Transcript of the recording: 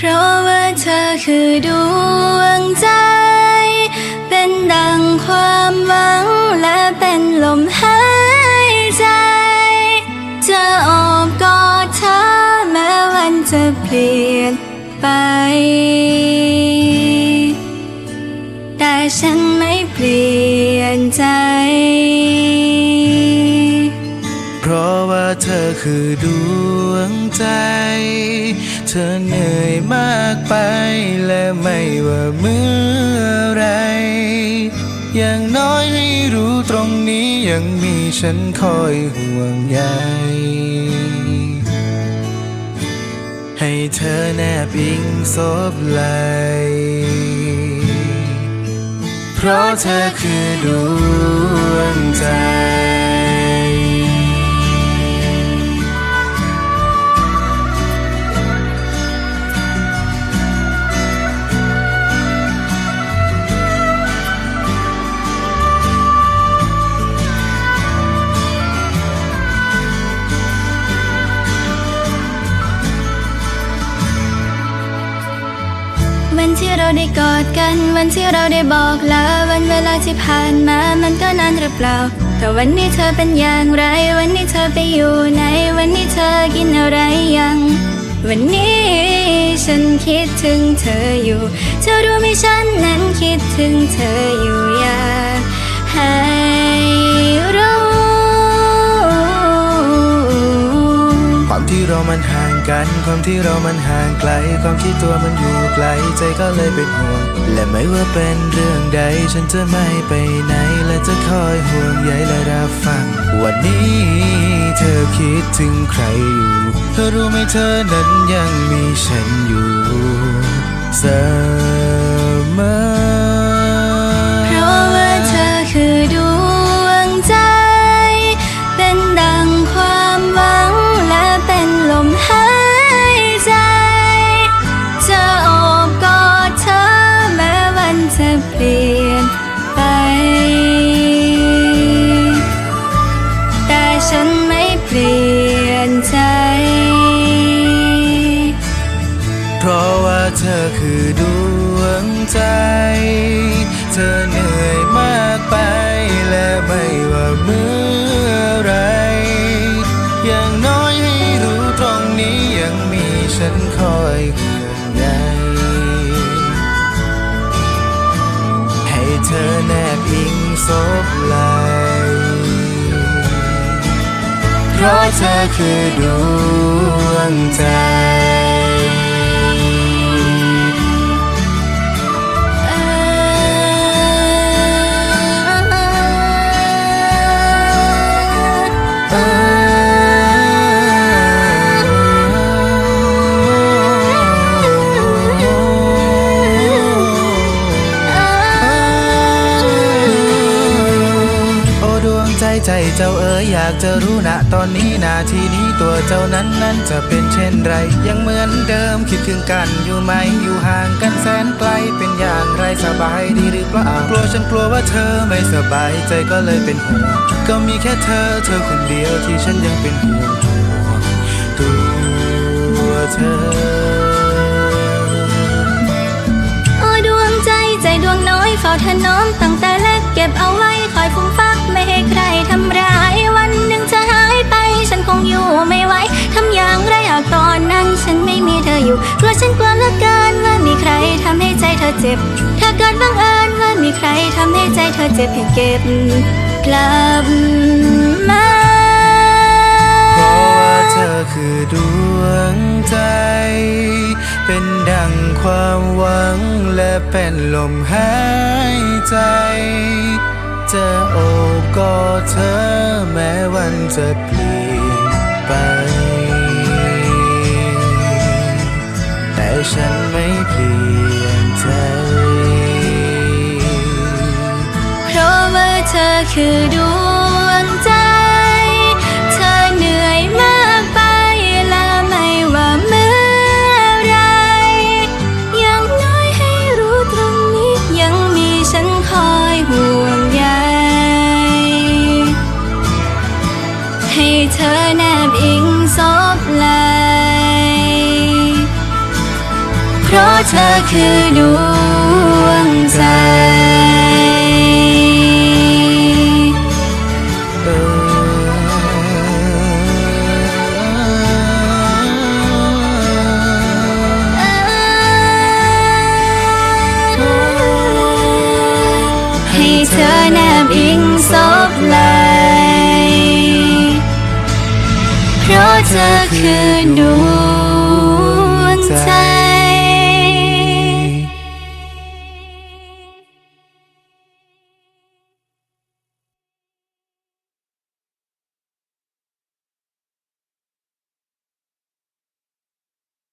เพราะเธอคือดวงใจ เป็นดังความหวังและเป็นลมหายใจ จะโอบกอดเธอแม้วันจะเปลี่ยนไป อคือดวงใจ เธอเหนื่อยมากไปและไม่ว่าเมื่อไร อย่างน้อยให้รู้ตรงนี้ยังมีฉันคอยห่วงใยให้เธอแนบอิงซบไหลเพราะเธอคือดวงใจ เราได้กอดกันวันที่เราได้บอกลาวันเวลาที่ผ่านมามันก็นานหรือเปล่า แต่วันนี้เธอเป็นอย่างไร วันนี้เธอไปอยู่ไหน วันนี้เธอกินอะไรยัง วันนี้ฉันคิดถึงเธออยู่ เธอรู้ไหมฉันนั้นคิดถึงเธออยู่อยากให้ เรามันห่างกัน ความที่เรามันห่างไกล ความที่ตัวมันอยู่ไกล ใจก็เลยเป็นห่วง และไม่ว่าเป็นเรื่องใด ฉันจะไม่ไปไหน และจะคอยห่วงใยและรับฟัง วันนี้เธอคิดถึงใครอยู่ เธอรู้ไหมเธอนั้นยังมีฉันอยู่ เสมอ เพราะว่าเธอคือดวงใจ เธอเหนื่อยมากไปและไม่ว่าเมื่อไร อย่างน้อยให้รู้ตรงนี้ยังมีฉันคอยห่วงใยให้เธอแนบอิงซบไหลเพราะเธอคือดวงใจ ใจเจ้าเอ๋ยอยากจะรู้นะตอนนี้นาทีนี้ตัวเจ้านั้นนั้นจะเป็นเช่นไร ยังเหมือนเดิมคิดถึงกันอยู่ไหมอยู่ห่างกันแสนไกลเป็นอย่างไรสบายดีหรือเปล่ากลัวฉันกลัวว่าเธอไม่สบายใจก็เลยเป็นห่วงก็มีแค่เธอเธอคนเดียวที่ฉันยังเป็นห่วงตัวเธอโอ้ดวงใจใจดวงน้อยเฝ้าถนอมตั้งแต่เล็กเก็บเอา อยู่กลัวฉันกลัวเหลือเกินว่ามีใครทำให้ใจเธอเจ็บ ถ้าเกิดบังเอิญว่ามีใครทำให้ใจเธอเจ็บให้เก็บกลับมาเพราะว่าเธอคือดวงใจ เป็นดังความหวังและเป็นลมหายใจจะโอบกอดเธอแม้วันจะเปลี่ยนไป ฉันไม่เปลี่ยนใจ เพราะว่าเธอคือดวง เธอคือดวงใจให้เธอแนบอิงซบไหลเพราะเธอคือดว